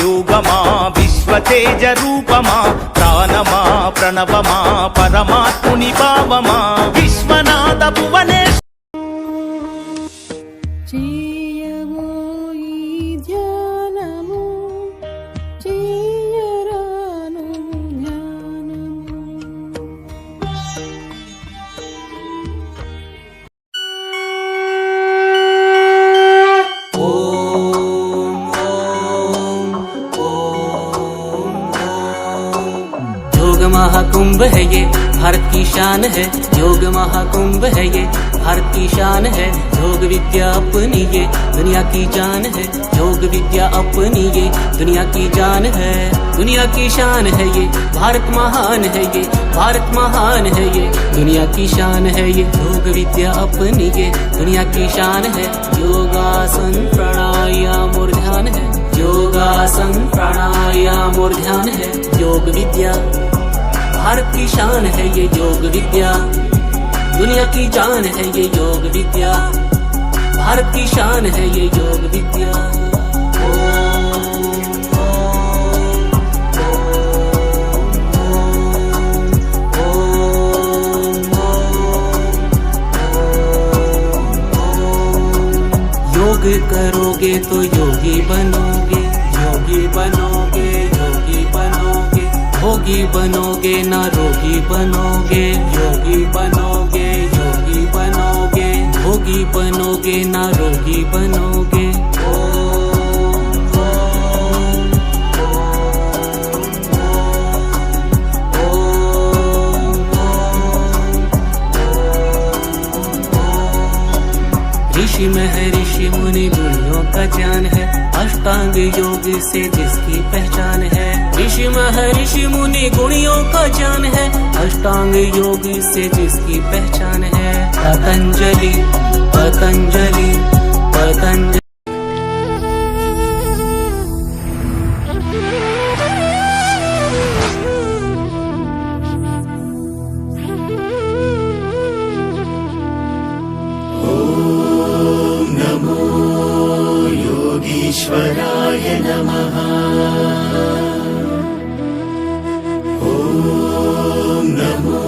యోగమా విశ్వతేజ రూపమా ప్రాణమా ప్రణవమా పరమాత్ముని భావమా విశ్వనాథ భువనే महाकुंभ है ये भारत की शान है। योग महाकुंभ है ये भारत की शान है। योग विद्या अपनी ये, दुनिया की जान है। योग विद्या अपनी ये, दुनिया की जान है। दुनिया की शान है ये, भारत महान है ये, भारत महान है ये, दुनिया की शान है ये। योग विद्या अपनी ये, दुनिया की शान है। योगासन, प्राणायाम और ध्यान है। योगासन, प्राणायाम और ध्यान है। योग विद्या भारत की शान है ये योग विद्या। दुनिया की जान है ये योग विद्या। भारत की शान है ये योग विद्या। योग करोगे तो योगी बनोगे योगी बनोगे भोगी बनोगे ना रोगी बनोगे योगी बनोगे योगी बनोगे भोगी बनोगे ना ऋषि महर्षि मुनि गुणियों का ज्ञान है, अष्टांग योग से जिसकी पहचान है। ऋषि महर्षि मुनि गुणियों का ज्ञान है, अष्टांग योग से जिसकी पहचान है। पतंजलि पतंजलि पतंजलि। योगीश्वराय नमः ॐ नमो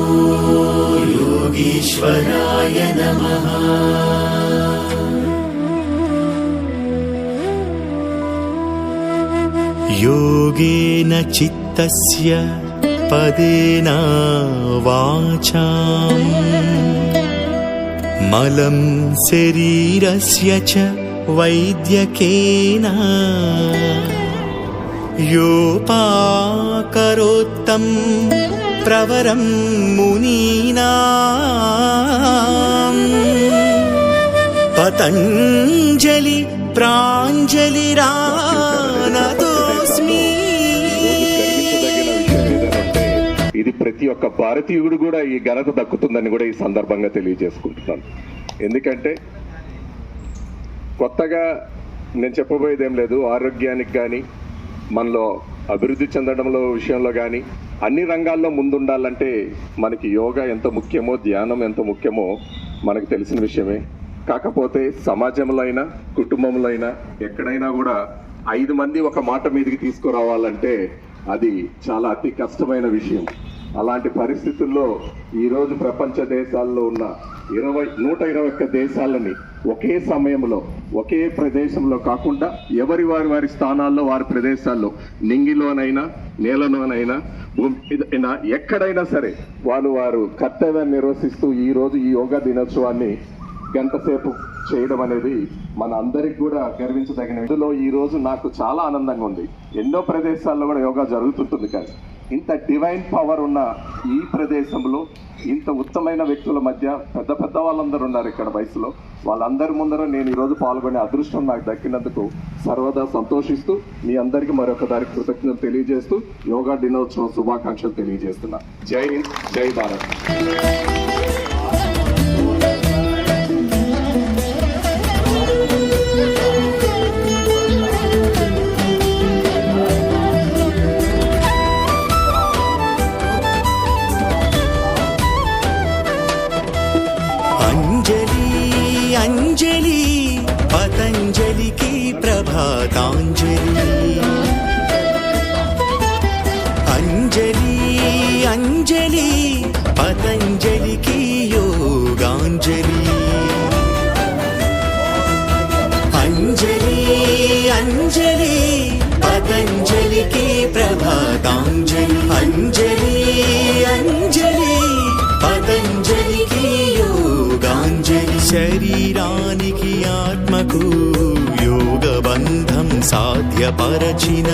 योगीश्वराय नमः योगेन चित्तस्य पदेन वाचाम् मलं शरीरस्य च वैद्यकेन योपाकरोत्तं प्रवरं मुनीनाम् पतञ्जलि प्राञ्जलिरानतोऽस्मि గర్వించదగిన విషయం ఏదనంటే ఇది ప్రతి ఒక్క భారతీయుడు కూడా ఈ ఘనత దక్కుతుందని కూడా ఈ సందర్భంగా తెలియజేసుకుంటున్నాను ఎందుకంటే కొత్తగా నేను చెప్పబోయేది ఏం లేదు. ఆరోగ్యానికి కానీ మనలో అభివృద్ధి చెందడంలో విషయంలో కానీ అన్ని రంగాల్లో ముందుండాలంటే మనకి యోగా ఎంత ముఖ్యమో ధ్యానం ఎంత ముఖ్యమో మనకు తెలిసిన విషయమే. కాకపోతే సమాజంలో అయినా కుటుంబంలో అయినా ఎక్కడైనా కూడా ఐదు మంది ఒక మాట మీదకి తీసుకురావాలంటే అది చాలా అతి కష్టమైన విషయం. అలాంటి పరిస్థితుల్లో ఈరోజు ప్రపంచ దేశాల్లో ఉన్న ఇరవై నూట ఇరవై ఒక్క దేశాలని ఒకే సమయంలో ఒకే ప్రదేశంలో కాకుండా ఎవరి వారి వారి స్థానాల్లో వారి ప్రదేశాల్లో నింగిలోనైనా నేలలోనైనా భూమి ఎక్కడైనా సరే వాళ్ళు వారు కర్తవ్యాన్ని నిర్వహిస్తూ ఈ రోజు ఈ యోగా దినోత్సవాన్ని గంటసేపు చేయడం అనేది మన అందరికి కూడా గర్వించదగిన ఇందులో ఈ రోజు నాకు చాలా ఆనందంగా ఉంది. ఎన్నో ప్రదేశాల్లో కూడా యోగా జరుగుతుంటుంది కానీ ఇంత డివైన్ పవర్ ఉన్న ఈ ప్రదేశంలో ఇంత ఉత్తమైన వ్యక్తుల మధ్య పెద్ద పెద్ద వాళ్ళందరూ ఉన్నారు ఇక్కడ వయసులో. వాళ్ళందరి ముందర నేను ఈరోజు పాల్గొనే అదృష్టం నాకు దక్కినందుకు సర్వదా సంతోషిస్తూ మీ అందరికీ మరొకసారి కృతజ్ఞతలు తెలియజేస్తూ యోగా దినోత్సవం శుభాకాంక్షలు తెలియజేస్తున్నా. జై హింద్ జై భారత్. రాధాంజలి అంజలి అంజలి పతంజలికి యోగాంజలి. అంజలి అంజలి పతంజలికి ప్రభాతాంజలి. అంజలి సాధ్యపరచిన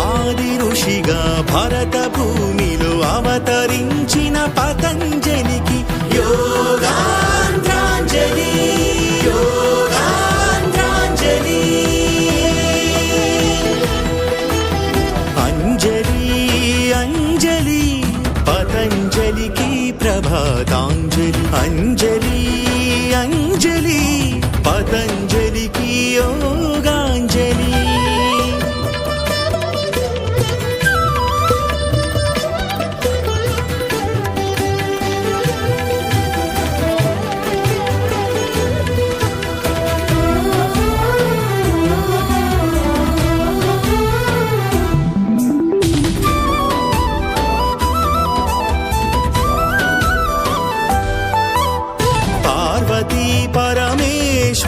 ఆది ఋషిగా భరత భూమిలో అవతరించిన పత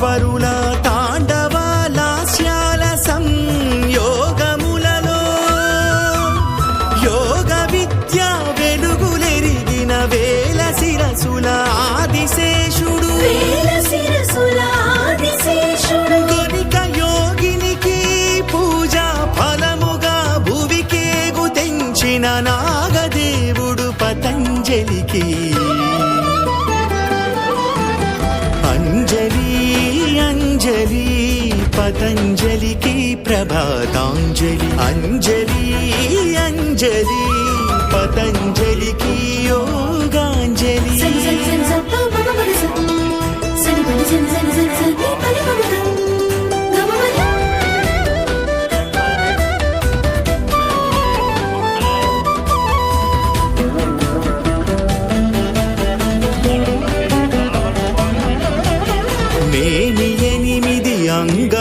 పరమేశ్వరుల తాండవ లాస్యాల సంయోగములలో యోగ విద్య వెలుగులెరిగిన వేల శిరసుల ఆదిశేషుడు. గొనిక యోగినికి పూజ ఫలముగా భువికేగు తెంచిన నాగదేవుడు పతంజలికి. అంజలి పతంజలికి ప్రభాతాంజలి అంజలి అంజలి పతంజలికి యోగాంజలి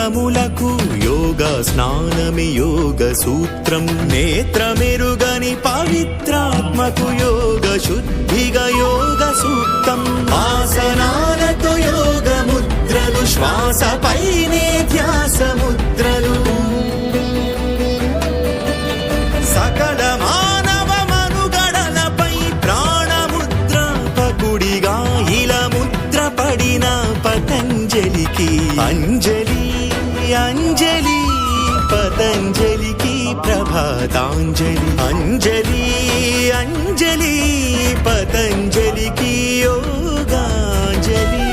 అంగములకు యోగ స్నానమి యోగ సూత్రం నేత్రమెరుగని పవిత్రాత్మకు యోగ శుద్ధిగా యోగ సూక్తం. ఆసనాలతో యోగ ముద్రలు శ్వాసపైనే ధ్యాస ముద్రలు పాదాంజలి అంజలి అంజలి పతంజలికి యోగాంజలి.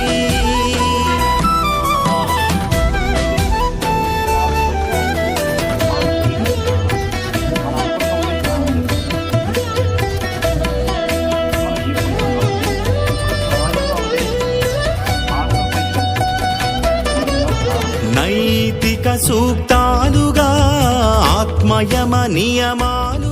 నైతిక సూక్త ఆత్మయమ నియమాలు